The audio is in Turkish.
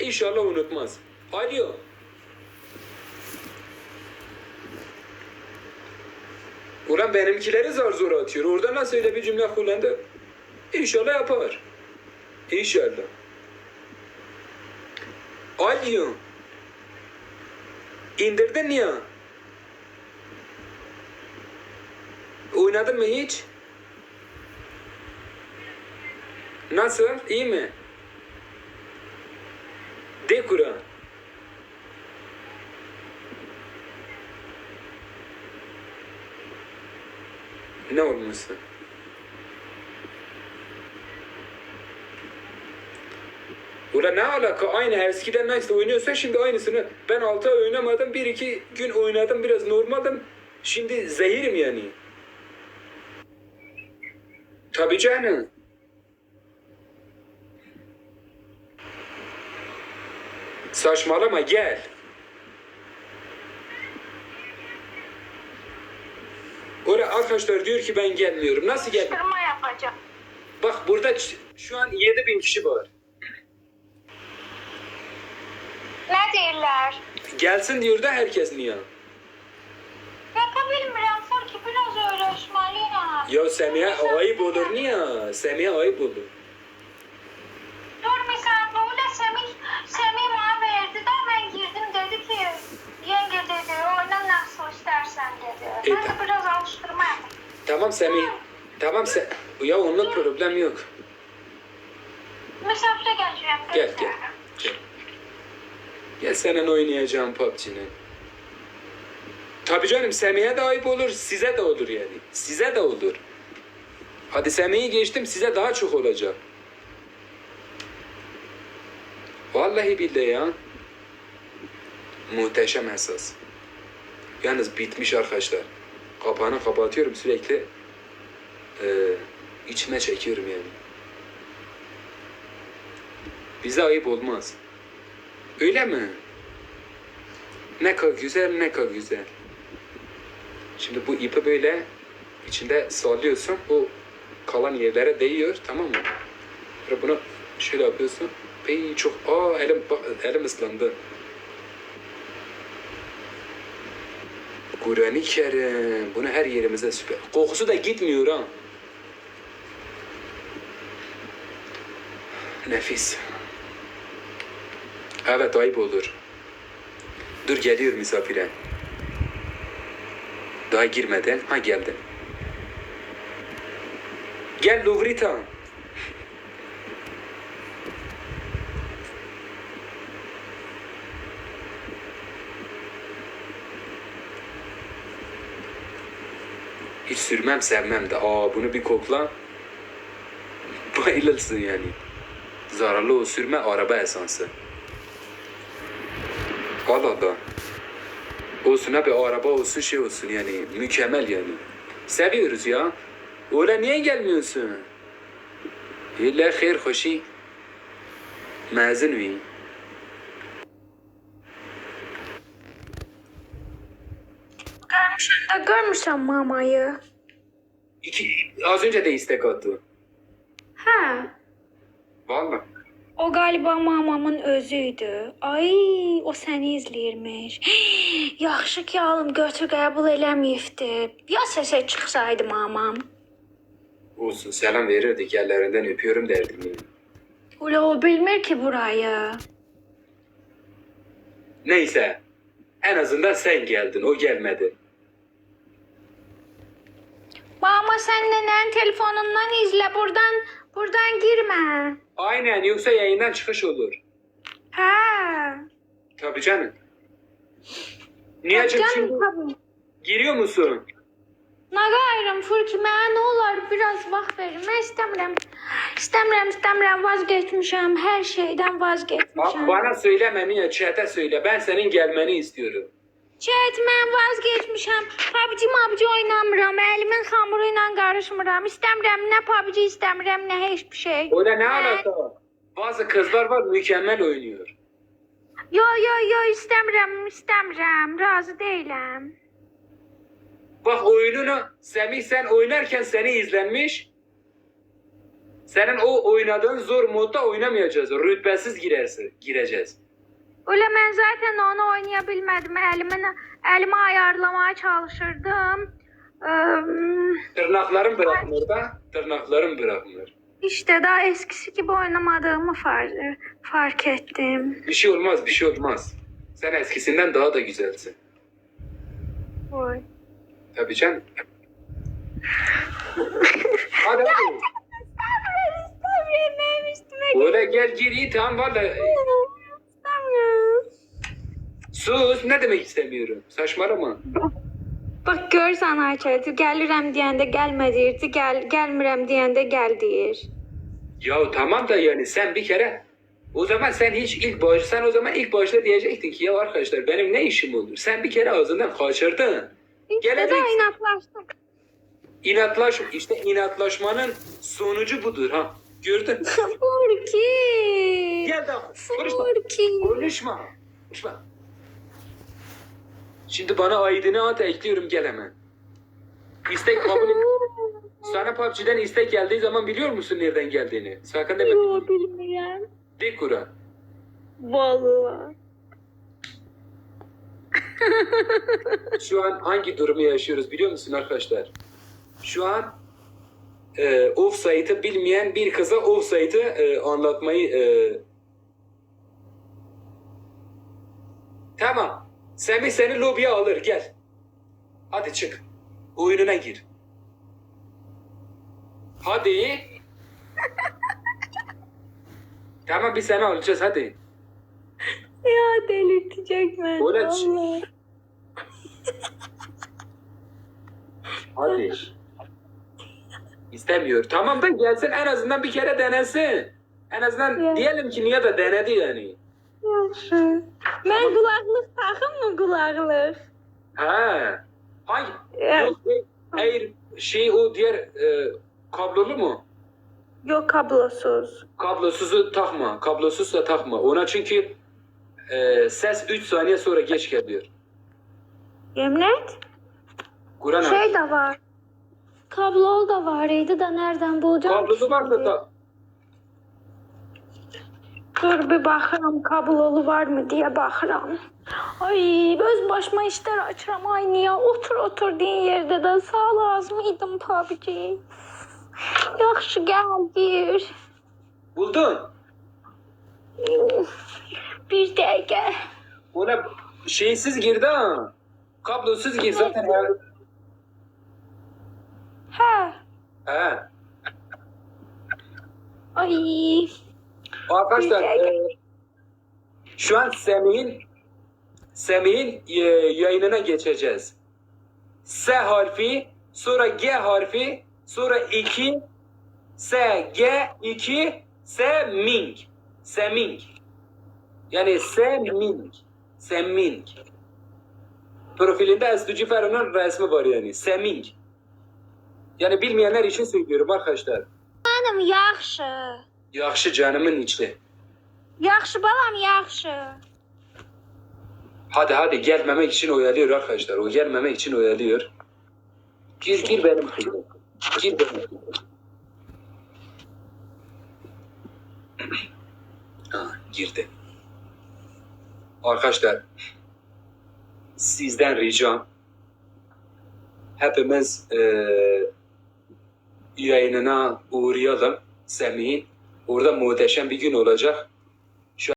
İnşallah unutmaz. Alo. Ulan benimkileri zar zor atıyor. Orada nasıl öyle bir cümle kullandı? İnşallah yapar. İnşallah. Alo. İndirdin ya. Oynadın mı hiç? Nasıl? İyi mi? Kur'an. Ne olmuşsun? Ula ne alaka? Aynı eskiden nasıl oynuyorsa şimdi aynısını. Ben 6 ay oynamadım. Bir iki gün oynadım. Biraz normaldim. Şimdi zehirim yani. Tabii canım. Saçmalama gel. Oraya arkadaşlar diyor ki ben gelmiyorum. Nasıl gel? Kırma yapacağım. Bak burada şu an 7000 kişi var. Ne deyirlər? Gelsin diyor da herkes niye? Yapa bilmirəm, sanki biraz öyrəşməliyəm. Ya Semiha ayıp olur niye? Semiha ayıp olur. Görmüsən, böyle Semih, Semih bana verdi de ben girdim dedi ki, yenge dedi, oyna nasıl istersen dedi. E, Ben de biraz alıştırma yaptım. Tamam Semih. Tamam sen. Ya onunla problem yok. Misafire geleceğim. Gel gel. Gel. Gel seninle oynayacağım PUBG'nin. Tabii canım Semih'e de ayıp olur, size de olur yani. Size de olur. Hadi Semih'i geçtim, size daha çok olacak. Vallahi billahi ya. Muhteşem esas. Yalnız bitmiş arkadaşlar. Kapağını kapatıyorum sürekli. Ee, içime çekiyorum yani. Bize ayıp olmaz. Öyle mi? Ne kadar güzel, ne kadar güzel. Şimdi bu ipi böyle içinde sallıyorsun. O kalan yerlere değiyor, tamam mı? Bunu şöyle yapıyorsun. Bey çok, aa elim, elim ıslandı. Kur'an-ı Kerim. Bunu her yerimize süper. Kokusu da gitmiyor ha. Nefis. Evet ayıp olur. Dur geliyor misafire. Daha girmeden. Ha geldi. Gel Luvrita. Hiç sürmem sevmem de. Aa bunu bir kokla. Bayılırsın yani. Zararlı o sürme araba esansı. Allah Allah. Olsun abi araba olsun şey olsun yani mükemmel yani. Seviyoruz ya. Öyle niye gelmiyorsun? İlla hayır hoşi. Mezun muyum? Də görmüşəm mamayı. İki, az önce de istek attı. Hə, Vallahi. o galiba mamamın özüydü. Ay, o səni izləyirmiş. Yaxşı ki, alım götür qəbul eləməyibdi. Ya səsə çıxsaydı mamam. Olsun selam verirdik yerlerinden öpüyorum derdim. Ula o bilmir ki burayı. Neyse. En azından sen geldin o gelmedi. Mama sen nenenin telefonundan izle buradan buradan girme. Aynen yoksa yayından çıkış olur. Ha. Tabii canım. Niye canım tabii. Giriyor musun? Ne gayrım Furki mənə nə olar biraz vaxt verin. Mən istəmirəm. İstəmirəm, istəmirəm vazgeçmişəm. Hər şeydən Bak bana söyleme niye chat'e söyle. Ben senin gelmeni istiyorum. Chat mən vazgeçmişəm. PUBG mabc oynamıram. Əlimin xamuru ilə qarışmıram. İstəmirəm nə PUBG istəmirəm, nə heç bir şey. Öyle ne Ben- alaka? Bazı kızlar var mükemmel oynuyor. Yo yo yo istəmirəm, istəmirəm. Razı deyiləm. Bak oyununu Semih sen oynarken seni izlenmiş. Senin o oynadığın zor modda oynamayacağız. Rütbesiz girersin, gireceğiz. Öyle mən zaten onu oynaya bilmədim. Əlimi əlimi ayarlamaya çalışırdım. Eee, Tırnakların bırakmıyor da, tırnakların bırakmıyor. İşte daha eskisi gibi oynamadığımı fark, fark ettim. Bir şey olmaz, bir şey olmaz. Sen eskisinden daha da güzelsin. Oy. Tabii canım. hadi hadi. Böyle gel gir iyi tamam valla. Sus ne demek istemiyorum. Saçmalama. Bak görsən Ayçəti, gəlirəm deyəndə gəlmə deyirdi, gəl gəlmirəm deyəndə gəl deyir. Ya tamam da yani sen bir kere o zaman sen hiç ilk baş sen o zaman ilk başta diyecektin ki ya arkadaşlar benim ne işim olur? Sen bir kere ağzından kaçırdın. İşte də inatlaşdım. İnatlaş işte inatlaşmanın sonucu budur ha. Gördün? Furki. Gel daha. Konuşma. Furki. Konuşma. Konuşma. Şimdi bana aidini at ekliyorum gel hemen. İstek kabul et. Sana PUBG'den istek geldiği zaman biliyor musun nereden geldiğini? Sakın deme. Yo bilmirəm. De Kur'an. Vallahi. Şu an hangi durumu yaşıyoruz biliyor musun arkadaşlar? Şu an e, offside'ı bilmeyen bir kıza offside'ı e, anlatmayı e... Tamam. Semih seni lobiye alır gel. Hadi çık. Oyununa gir. Hadi. tamam biz seni alacağız hadi. Ya delirtecek beni. Öyle vallahi. Hadi. İstemiyor. Tamam da gelsin en azından bir kere denesin. En azından Ya. diyelim ki niye de denedi yani. Yaxşı. Mən qulaqlıq taxım mı qulaqlıq? Ha. Hangi? Ya. Yok, hayır şey o diğer e, kablolu mu? Yox, kablosuz. Kablosuzu takma. Kablosuz da takma. Ona çünkü e, ses 3 saniye sonra geç geliyor. Yemin et. Kur'an Şey də var. Kablolu da var idi da nereden bulacağım? Kablosu varsa da Dur bir baxıram kablolu var mı diye baxıram. Ay öz başıma işler açıram. Ay niye otur oturduğun yerde də sağ lazım idim PUBG. Yaxşı gəldir. buldun. Bir dəqiqə. Ona şeysiz girdi ha. Kablosuz gir zaten. ya. Hə. He. Ay. Arkadaşlar e, şu an Semih'in Semih'in e, yayınına geçeceğiz. S harfi, sonra G harfi, sonra 2, S, G, 2, S, Ming. Seming. Yani Seming. Seming. Profilinde Estuci Ferro'nun resmi var yani. Seming. Yani bilmeyenler için söylüyorum arkadaşlar. Mənim yaxşı. Yaxşı canımın içi. Yaxşı balam yaxşı. Hadi hadi gelmemek için oyalıyor arkadaşlar. O gelmemek için oyalıyor. Gir gir benim kızım. Gir benim kızım. Ha, girdi. Arkadaşlar sizden ricam hepimiz eee yayınına uğrayalım Semih'in. Orada muhteşem bir gün olacak.